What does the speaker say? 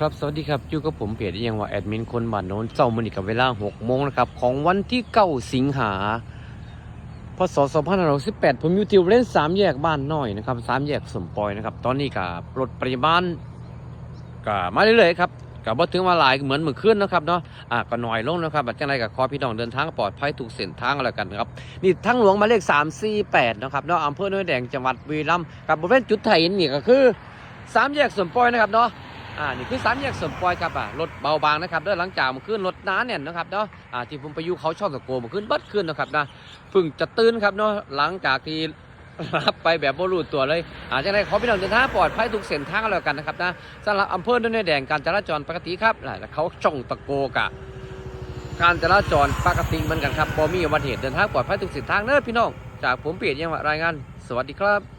ครับ สวัสดีครับอยู่กับผมเปียดยังว่าแอดมินคนบ้านโน้นเจ้ามือนีกับเวลา6โมงนะครับ ของวันที่9สิงหาพศ2518 ผมอยู่ที่บริเวณสามแยกบ้านน้อยนะครับสามแยกสมปอยนะครับ ตอนนี้กับรถปริมาณก็มาเรื่อยๆครับกับว่าถึงมาหลายเหมือนเมื่อคืนนะครับเนาะอะก็น้อยลงนะครับบัดจังไรกับขอพี่น้องเดินทางปลอดภัยถูกเส้นทางอะไรกันครับนี่ทั้งหลวงหมายเลข 348 นะครับเนาะอำเภอโน้นแดงจังหวัดบุรีรัมย์กับบริเวณจุดไถนนี่ก็คือสามแยกสมปอยนะครับเนาะ อ่านี่คือสามแยกสมปอยครับอ่ารถเบาบางนะครับเด้อหลังจากมันขึ้นรถน้าเนี่ยนะครับเนาะอ่าที่ผมไปอยู่เขาชอบตะโกมันขึ้นบัดขึ้นนะครับนะเพึ่งจะตื่นครับเนาะหลังจากที่รับไปแบบบรูตัวเลยอาจจะได้ขอพี่น้องเดินทางปลอดภัยทุกเส้นทางแล้วกันนะครับนะสำหรับอำเภอโนนแดงการจราจรปกติครับแล้วเขาช่องตะโกกะการจราจรปกติเหมือนกันครับบ่มีอุบัติเหตุเดินทางปลอดภัยทุกเส้นทางเด้อพี่น้อง จากผมเปียดยังรายงาน สวัสดีครับ